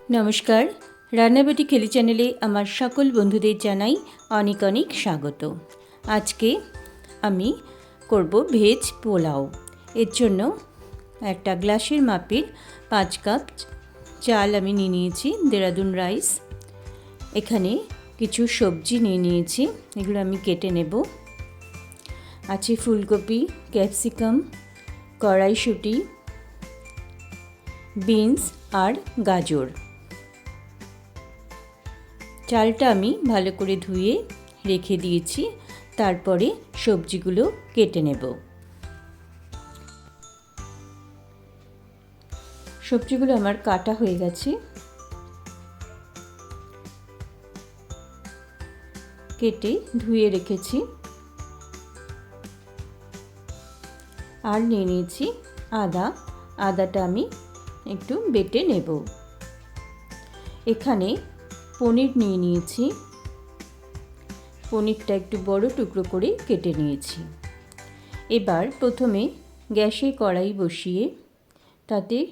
নমস্কার। রান্নাবাটি খেলি চ্যানেলে আমার সকল বন্ধুদের জানাই অনেক অনেক স্বাগত। আজকে আমি করব ভেজ পোলাও। এর জন্য একটা গ্লাসের মাপের পাঁচ কাপ চাল আমি নিয়ে নিয়েছি, দেরাদুন রাইস। এখানে কিছু সবজি নিয়ে নিয়েছি, এগুলো আমি কেটে নেব। আছে ফুলকপি, ক্যাপসিকাম, কড়াইশুঁটি, বিনস আর গাজর। চালটা আমি ভালো করে ধুয়ে রেখে দিয়েছি। তারপরে সবজিগুলো কেটে নেব। সবজিগুলো আমার কাটা হয়ে গেছে। কেটে ধুয়ে রেখেছি। আর নিয়ে নিয়েছি আদা। আদাটা আমি একটু বেটে নেব। এখানে পনির নিয়ে নিয়েছি। পনিরটা একটু বড় টুকরো করে কেটে নিয়েছি। এবার প্রথমে গ্যাসে কড়াই বসিয়ে তাতে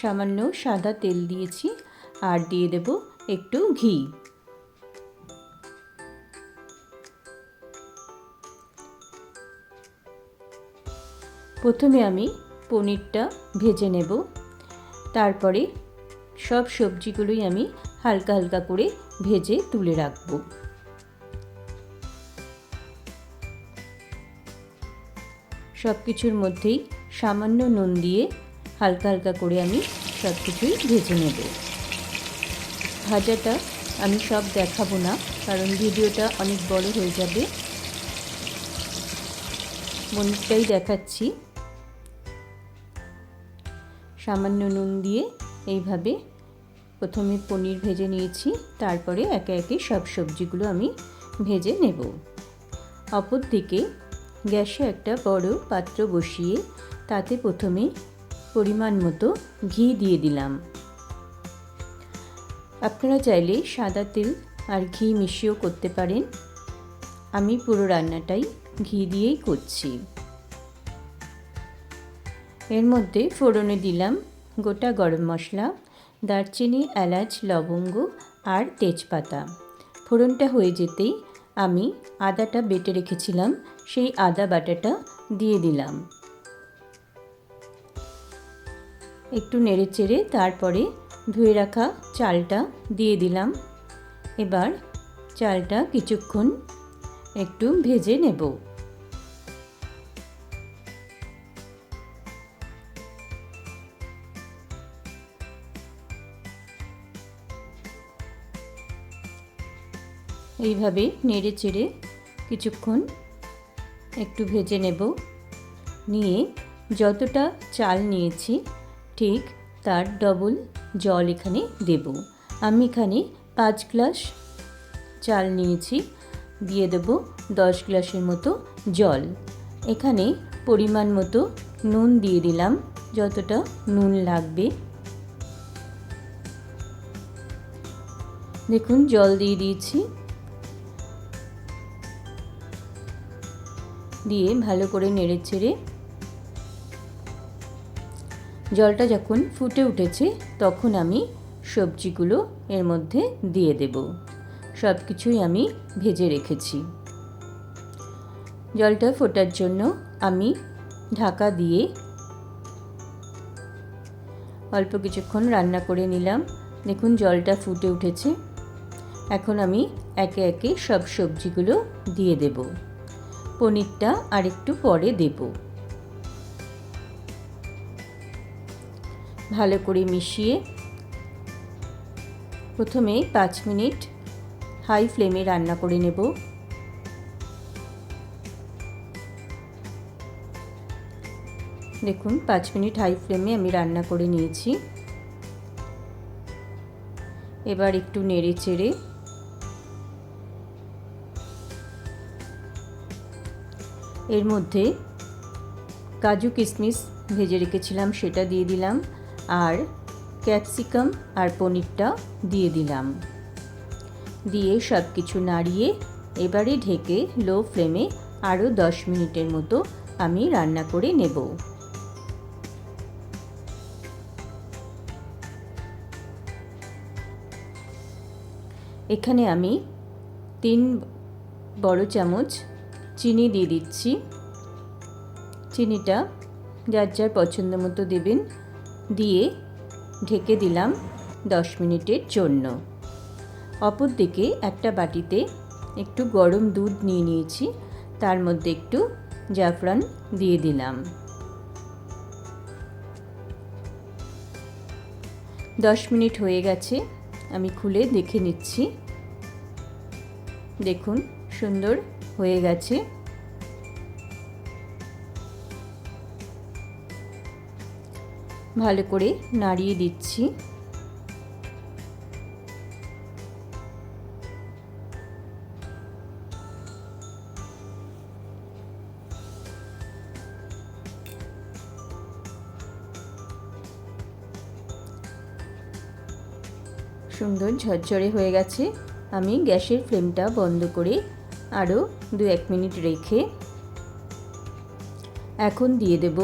সামান্য সাদা তেল দিয়েছি আর দিয়ে দেব একটু ঘি। প্রথমে আমি পনিরটা ভেজে নেব। তারপরে সব সবজিগুলোই আমি হালকা হালকা করে ভেজে তুলে রাখব। সব কিছুর মধ্যেই সামান্য নুন দিয়ে হালকা হালকা করে আমি সব কিছুই ভেজে নেব। ভাজাটা আমি সব দেখাবো না, কারণ ভিডিওটা অনেক বড় হয়ে যাবে। মনিরটাই দেখাচ্ছি। সামান্য নুন দিয়ে এইভাবে প্রথমে পনির ভেজে নিয়েছি, তারপরে একে একে সব সবজিগুলো আমি ভেজে নেব। অপর দিকে গ্যাসে একটা বড় পাত্র বসিয়ে তাতে প্রথমে পরিমাণ মতো ঘি দিয়ে দিলাম। আপনারা চাইলে সাদা তেল আর ঘি মিশিয়েও করতে পারেন। আমি পুরো রান্নাটাই ঘি দিয়েই করছি। এর মধ্যে ফোড়নে দিলাম গোটা গরম মশলা দারচিনি, এলাচ, লবঙ্গ আর তেজপাতা। ফোড়নটা হয়ে যেতেই আমি আদাটা বেটে রেখেছিলাম, সেই আদা বাটাটা দিয়ে দিলাম। একটু নেড়ে চেড়ে তারপরে ধুয়ে রাখা চালটা দিয়ে দিলাম। এবার চালটা কিছুক্ষণ একটু ভেজে নেব। এইভাবে নেড়ে চেড়ে কিছুক্ষণ একটু ভেজে নেব। নিয়ে যতটা চাল নিয়েছি, ঠিক তার ডবল জল এখানে দেব। আমি এখানে পাঁচ গ্লাস চাল নিয়েছি, দিয়ে দেব দশ গ্লাসের মতো জল। এখানে পরিমাণ মতো নুন দিয়ে দিলাম, যতটা নুন লাগবে। দেখুন, জল দিয়ে দিয়েছি। দিয়ে ভালো করে নেড়ে চেড়ে জলটা যখন ফুটে উঠেছে, তখন আমি সবজিগুলো এর মধ্যে দিয়ে দেব। সব কিছুই আমি ভেজে রেখেছি। জলটা ফোটার জন্য আমি ঢাকা দিয়ে অল্প কিছুক্ষণ রান্না করে নিলাম। দেখুন, জলটা ফুটে উঠেছে। এখন আমি একে একে সব সবজিগুলো দিয়ে দেব। পনিরটা আর একটু পরে দেব। ভালো করে মিশিয়ে প্রথমে পাঁচ মিনিট হাই ফ্লেমে রান্না করে নেব। দেখুন, পাঁচ মিনিট হাই ফ্লেমে আমি রান্না করে নিয়েছি। এবার একটু নেড়ে চেড়ে এর মধ্যে কাজু কিশমিশ ভেজে রেখেছিলাম, সেটা দিয়ে দিলাম, আর ক্যাপসিকাম আর পনিরটা দিয়ে দিলাম। দিয়ে সব কিছু নাড়িয়ে এবারে ঢেকে লো ফ্লেমে আরও দশ মিনিটের মতো আমি রান্না করে নেব। এখানে আমি তিন বড় চামচ চিনি দিয়ে দিচ্ছি। চিনিটা যার যার পছন্দ মতো দেবেন, দিয়ে ঢেকে দিলাম দশ মিনিটের জন্য। অপর দিকে একটা বাটিতে একটু গরম দুধ নিয়ে নিয়েছি, তার মধ্যে একটু জাফরান দিয়ে দিলাম। দশ মিনিট হয়ে গেছে, আমি খুলে দেখে নিচ্ছি। দেখুন সুন্দর হয়ে গেছে। ভালো করে নাড়িয়ে দিচ্ছি। সুন্দর ঝরঝরে হয়ে গেছে। আমি গ্যাসের ফ্লেমটা বন্ধ করে আরও দু এক মিনিট রেখে এখন দিয়ে দেব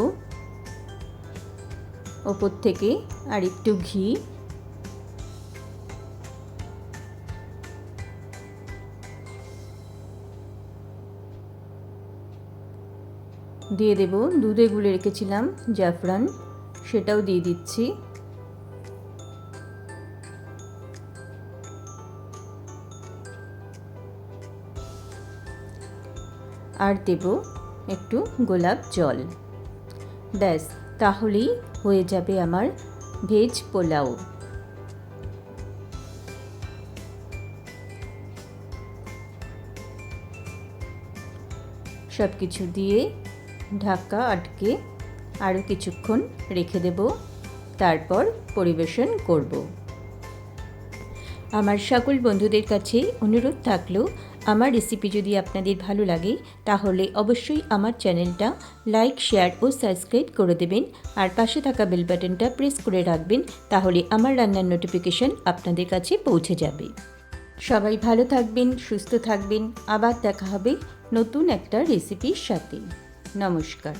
ওপর থেকে আর একটু ঘি। দিয়ে দেব দুধে গুলে রেখেছিলাম জাফরান, সেটাও দিয়ে দিচ্ছি। আর দেব একটু গোলাপ জল। ব্যাস, তাহলেই হয়ে যাবে আমার ভেজ পোলাও। সব কিছু দিয়ে ঢাকা আটকে আরও কিছুক্ষণ রেখে দেব, তারপর পরিবেশন করব। আমার সকল বন্ধুদের কাছে অনুরোধ থাকল, আমার রেসিপি যদি আপনাদের ভালো লাগে, তাহলে অবশ্যই আমার চ্যানেলটা লাইক শেয়ার ও সাবস্ক্রাইব করে দেবেন। আর পাশে থাকা বেল বাটনটা প্রেস করে রাখবেন, তাহলে আমার রান্নার নোটিফিকেশন আপনাদের কাছে পৌঁছে যাবে। সবাই ভালো থাকবেন, সুস্থ থাকবেন, আবার দেখা হবে নতুন একটা রেসিপির সাথে। নমস্কার।